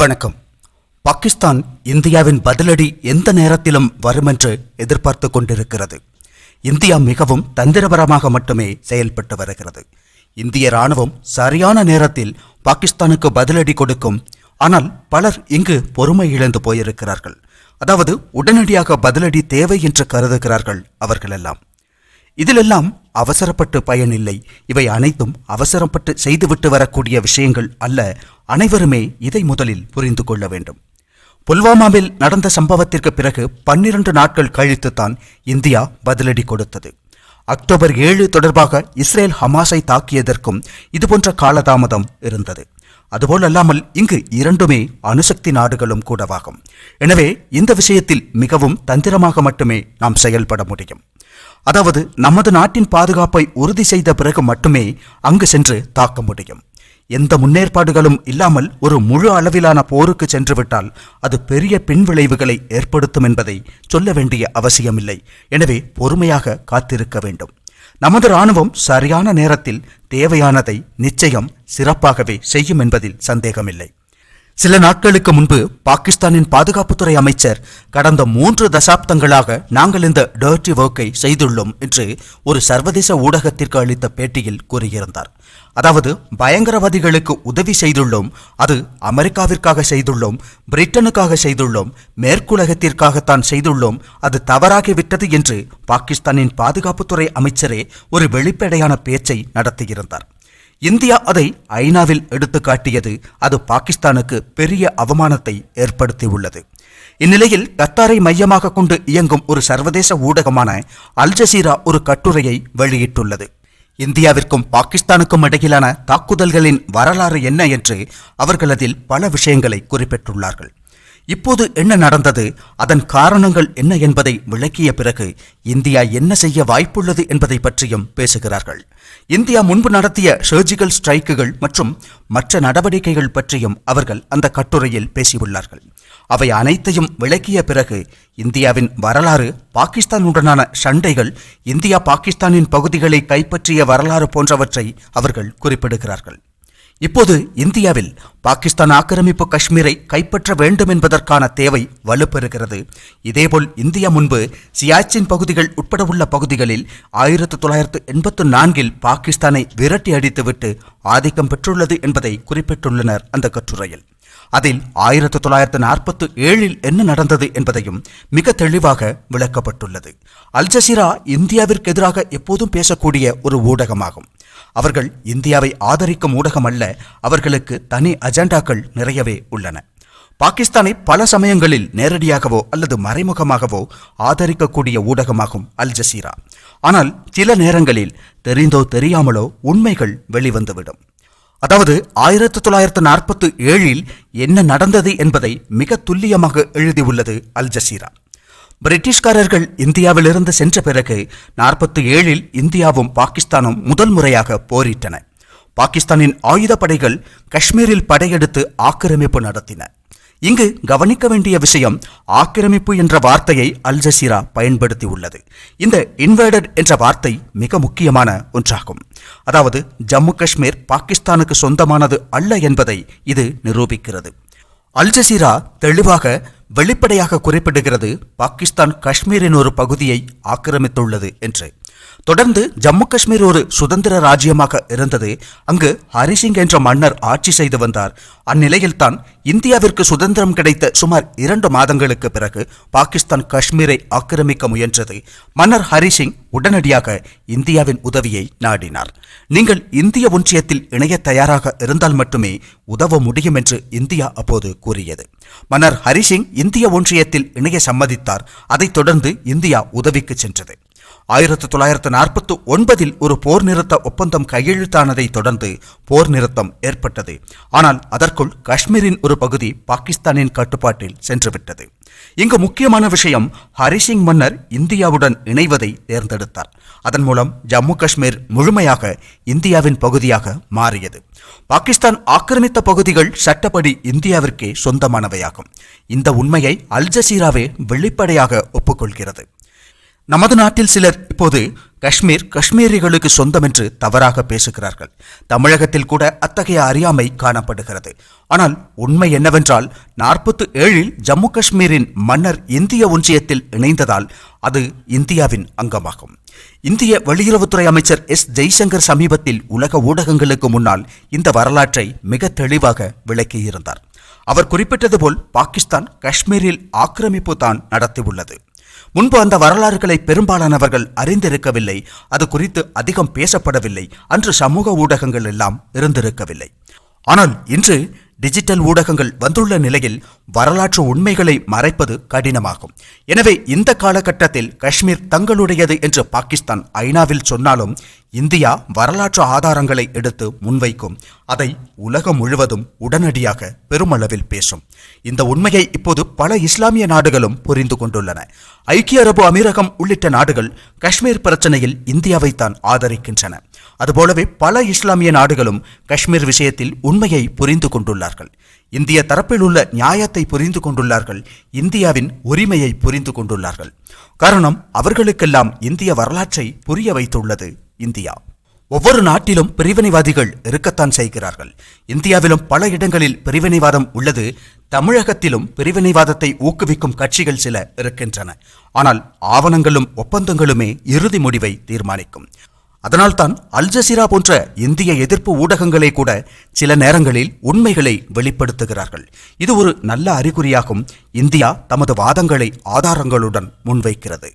வணக்கம். பாகிஸ்தான் இந்தியாவின் பதிலடி எந்த நேரத்திலும் வரும் என்று எதிர்பார்த்து கொண்டிருக்கிறது. இந்தியா மிகவும் தந்திரபரமாக மட்டுமே செயல்பட்டு வருகிறது. இந்திய ராணுவம் சரியான நேரத்தில் பாகிஸ்தானுக்கு பதிலடி கொடுக்கும். ஆனால் பலர் இங்கு பொறுமை இழந்து போயிருக்கிறார்கள். அதாவது உடனடியாக பதிலடி தேவை என்று கருதுகிறார்கள் அவர்களெல்லாம். இதிலெல்லாம் அவசரப்பட்டு பயனில்லை. இவை அனைத்தும் அவசரப்பட்டு செய்துவிட்டு வரக்கூடிய விஷயங்கள் அல்ல. அனைவருமே இதை முதலில் புரிந்து கொள்ள வேண்டும். புல்வாமாவில் நடந்த சம்பவத்திற்கு பிறகு பன்னிரண்டு நாட்கள் கழித்துத்தான் இந்தியா பதிலடி கொடுத்தது. அக்டோபர் ஏழு தொடர்பாக இஸ்ரேல் ஹமாஸை தாக்கியதற்கும் இதுபோன்ற காலதாமதம் இருந்தது. அதுபோல் அல்லாமல் இங்கு இரண்டுமே அணுசக்தி நாடுகளும் கூடவாகும். எனவே இந்த விஷயத்தில் மிகவும் தந்திரமாக மட்டுமே நாம் செயல்பட முடியும். அதாவது நமது நாட்டின் பாதுகாப்பை உறுதி செய்த பிறகு மட்டுமே அங்கு சென்று தாக்க முடியும். எந்த முன்னேற்பாடுகளும் இல்லாமல் ஒரு முழு அளவிலான போருக்கு சென்றுவிட்டால் அது பெரிய பின்விளைவுகளை ஏற்படுத்தும் என்பதை சொல்ல வேண்டிய அவசியமில்லை. எனவே பொறுமையாக காத்திருக்க வேண்டும். நமது ராணுவம் சரியான நேரத்தில் தேவையானதை நிச்சயம் சிறப்பாகவே செய்யும் என்பதில் சந்தேகமில்லை. சில நாட்களுக்கு முன்பு பாகிஸ்தானின் பாதுகாப்புத்துறை அமைச்சர் கடந்த மூன்று தசாப்தங்களாக நாங்கள் இந்த டர்ட்டி ஒர்க்கை செய்துள்ளோம் என்று ஒரு சர்வதேச ஊடகத்திற்கு அளித்த பேட்டியில் கூறியிருந்தார். அதாவது பயங்கரவாதிகளுக்கு உதவி செய்துள்ளோம் அது அமெரிக்காவிற்காக செய்துள்ளோம் பிரிட்டனுக்காக செய்துள்ளோம் மேற்குலகத்திற்காகத்தான் செய்துள்ளோம் அது தவறாகிவிட்டது என்று பாகிஸ்தானின் பாதுகாப்புத்துறை அமைச்சரே ஒரு வெளிப்படையான பேச்சை நடத்தியிருந்தார். இந்தியா அதை ஐநாவில் எடுத்து காட்டியது அது பாகிஸ்தானுக்கு பெரிய அவமானத்தை ஏற்படுத்தியுள்ளது. இந்நிலையில் கத்தாரை மையமாக கொண்டு இயங்கும் ஒரு சர்வதேச ஊடகமான அல் ஜசீரா ஒரு கட்டுரையை வெளியிட்டுள்ளது. இந்தியாவிற்கும் பாகிஸ்தானுக்கும் இடையிலான தாக்குதல்களின் வரலாறு என்ன என்று அவர்கள் அதில் பல விஷயங்களை குறிப்பிட்டுள்ளார்கள். இப்போது என்ன நடந்தது? அதன் காரணங்கள் என்ன என்பதை விளக்கிய பிறகு இந்தியா என்ன செய்ய வாய்ப்புள்ளது என்பதை பற்றியும் பேசுகிறார்கள். இந்தியா முன்பு நடத்திய சர்ஜிக்கல் ஸ்ட்ரைக்குகள் மற்றும் மற்ற நடவடிக்கைகள் பற்றியும் அவர்கள் அந்த கட்டுரையில் பேசியுள்ளார்கள். அவை அனைத்தையும் விளக்கிய பிறகு இந்தியாவின் வரலாறு பாகிஸ்தானுடனான சண்டைகள் இந்தியா பாகிஸ்தானின் பகுதிகளை கைப்பற்றிய வரலாறு போன்றவற்றை அவர்கள் குறிப்பிடுகிறார்கள். இப்போது இந்தியாவில் பாகிஸ்தான் ஆக்கிரமிப்பு காஷ்மீரை கைப்பற்ற வேண்டும் என்பதற்கான தேவை வலுப்பெறுகிறது. இதேபோல் இந்தியா முன்பு சியாச்சின் பகுதிகள் உட்பட உள்ள பகுதிகளில் ஆயிரத்து தொள்ளாயிரத்து எண்பத்து நான்கில் பாகிஸ்தானை விரட்டி அடித்துவிட்டு ஆதிக்கம் பெற்றுள்ளது என்பதை குறிப்பிட்டுள்ளனர் அந்த கட்டுரையில். அதில் ஆயிரத்து தொள்ளாயிரத்து நாற்பத்து ஏழில் என்ன நடந்தது என்பதையும் மிக தெளிவாக விளக்கப்பட்டுள்ளது. அல் ஜசீரா இந்தியாவிற்கு எதிராக எப்போதும் பேசக்கூடிய ஒரு ஊடகமாகும். அவர்கள் இந்தியாவை ஆதரிக்கும் ஊடகம் அல்ல அவர்களுக்கு தனி அஜெண்டாக்கள் நிறையவே உள்ளன. பாகிஸ்தானை பல சமயங்களில் நேரடியாகவோ அல்லது மறைமுகமாகவோ ஆதரிக்கக்கூடிய ஊடகமாகும் அல் ஜசீரா. ஆனால் சில நேரங்களில் தெரிந்தோ தெரியாமலோ உண்மைகள் வெளிவந்துவிடும். அதாவது ஆயிரத்தி தொள்ளாயிரத்து நாற்பத்தி ஏழில் என்ன நடந்தது என்பதை மிக துல்லியமாக எழுதியுள்ளது அல் ஜசீரா. பிரிட்டிஷ்காரர்கள் இந்தியாவிலிருந்து சென்ற பிறகு நாற்பத்தி ஏழில் இந்தியாவும் பாகிஸ்தானும் முதல் முறையாக போரிட்டன. பாகிஸ்தானின் ஆயுதப்படைகள் காஷ்மீரில் படையெடுத்து ஆக்கிரமிப்பு நடத்தின. இங்கு கவனிக்க வேண்டிய விஷயம் ஆக்கிரமிப்பு என்ற வார்த்தையை அல் ஜசீரா பயன்படுத்தியுள்ளது. இந்த இன்வேடட் என்ற வார்த்தை மிக முக்கியமான ஒன்றாகும். அதாவது ஜம்மு காஷ்மீர் பாகிஸ்தானுக்கு சொந்தமானது அல்ல என்பதை இது நிரூபிக்கிறது. அல் ஜசீரா தெளிவாக வெளிப்படையாக குறிப்பிடுகிறது பாகிஸ்தான் காஷ்மீரின் ஒரு பகுதியை ஆக்கிரமித்துள்ளது என்று. தொடர்ந்து ஜம்மு காஷ்மீர் ஒரு சுதந்திர ராஜ்யமாக இருந்தது. அங்கு ஹரிசிங் என்ற மன்னர் ஆட்சி செய்து வந்தார். அந்நிலையில்தான் இந்தியாவிற்கு சுதந்திரம் கிடைத்த சுமார் இரண்டு மாதங்களுக்கு பிறகு பாகிஸ்தான் காஷ்மீரை ஆக்கிரமிக்க முயன்றது. மன்னர் ஹரிசிங் உடனடியாக இந்தியாவின் உதவியை நாடினார். நீங்கள் இந்திய ஒன்றியத்தில் இணைய தயாராக இருந்தால் மட்டுமே உதவ முடியும் என்று இந்தியா அப்போது கூறியது. மன்னர் ஹரிசிங் இந்திய ஒன்றியத்தில் இணைய சம்மதித்தார். அதைத் தொடர்ந்து இந்தியா உதவிக்கு சென்றது. ஆயிரத்தி தொள்ளாயிரத்து நாற்பத்தி ஒன்பதில் ஒரு போர் நிறுத்த ஒப்பந்தம் கையெழுத்தானதை தொடர்ந்து போர் நிறுத்தம் ஏற்பட்டது. ஆனால் அதற்குள் காஷ்மீரின் ஒரு பகுதி பாகிஸ்தானின் கட்டுப்பாட்டில் சென்றுவிட்டது. இங்கு முக்கியமான விஷயம் ஹரிசிங் மன்னர் இந்தியாவுடன் இணைவதை தேர்ந்தெடுத்தார். அதன் மூலம் ஜம்மு காஷ்மீர் முழுமையாக இந்தியாவின் பகுதியாக மாறியது. பாகிஸ்தான் ஆக்கிரமித்த பகுதிகள் சட்டப்படி இந்தியாவிற்கே சொந்தமானவையாகும். இந்த உண்மையை அல் ஜசீராவே வெளிப்படையாக ஒப்புக்கொள்கிறது. நமது நாட்டில் சிலர் இப்போது காஷ்மீர் காஷ்மீரிகளுக்கு சொந்தம் என்று தவறாக பேசுகிறார்கள். தமிழகத்தில் கூட அத்தகைய அறியாமை காணப்படுகிறது. ஆனால் உண்மை என்னவென்றால் நாற்பத்து ஏழில் ஜம்மு காஷ்மீரின் மன்னர் இந்திய ஒன்றியத்தில் இணைந்ததால் அது இந்தியாவின் அங்கமாகும். இந்திய வெளியுறவுத்துறை அமைச்சர் எஸ். ஜெய்சங்கர் சமீபத்தில் உலக ஊடகங்களுக்கு முன்னால் இந்த வரலாற்றை மிக தெளிவாக விளக்கியிருந்தார். அவர் குறிப்பிட்டது போல் பாகிஸ்தான் காஷ்மீரில் ஆக்கிரமிப்பு தான் நடத்தியுள்ளது. முன்பு அந்த வரலாறுகளை பெரும்பாலானவர்கள் அறிந்திருக்கவில்லை. அது குறித்து அதிகம் பேசப்படவில்லை. அன்று சமூக ஊடகங்கள் எல்லாம் இருந்திருக்கவில்லை. ஆனால் இன்று டிஜிட்டல் ஊடகங்கள் வந்துள்ள நிலையில் வரலாற்று உண்மைகளை மறைப்பது கடினமாகும். எனவே இந்த காலகட்டத்தில் காஷ்மீர் தங்களுடையது என்று பாகிஸ்தான் ஐநாவில் சொன்னாலும் இந்தியா வரலாற்று ஆதாரங்களை எடுத்து முன்வைக்கும். அதை உலகம் முழுவதும் உடனடியாக பெருமளவில் பேசும். இந்த உண்மையை இப்போது பல இஸ்லாமிய நாடுகளும் புரிந்து கொண்டுள்ளன. ஐக்கிய அரபு அமீரகம் உள்ளிட்ட நாடுகள் காஷ்மீர் பிரச்சனையில் இந்தியாவைத்தான் ஆதரிக்கின்றன. அதுபோலவே பல இஸ்லாமிய நாடுகளும் காஷ்மீர் விஷயத்தில் உண்மையை புரிந்து கொண்டுள்ளார்கள். இந்திய தரப்பில் உள்ள நியாயத்தை புரிந்து கொண்டுள்ளார்கள். இந்தியாவின் உரிமையை புரிந்து கொண்டுள்ளார்கள். காரணம் அவர்களுக்கெல்லாம் இந்திய வரலாற்றை புரிய வைத்துள்ளது. இந்தியா. ஒவ்வொரு நாட்டிலும் பிரிவினைவாதிகள் இருக்கத்தான் செய்கிறார்கள். இந்தியாவிலும் பல இடங்களில் பிரிவினைவாதம் உள்ளது. தமிழகத்திலும் பிரிவினைவாதத்தை ஊக்குவிக்கும் கட்சிகள் சில இருக்கின்றன. ஆனால் ஆவணங்களும் ஒப்பந்தங்களுமே இறுதி முடிவை தீர்மானிக்கும். அதனால்தான் அல்ஜசீரா போன்ற இந்திய எதிர்ப்பு ஊடகங்களே கூட சில நேரங்களில் உண்மைகளை வெளிப்படுத்துகிறார்கள். இது ஒரு நல்ல அறிகுறியாகும். இந்தியா தமது வாதங்களை ஆதாரங்களுடன் முன்வைக்கிறது.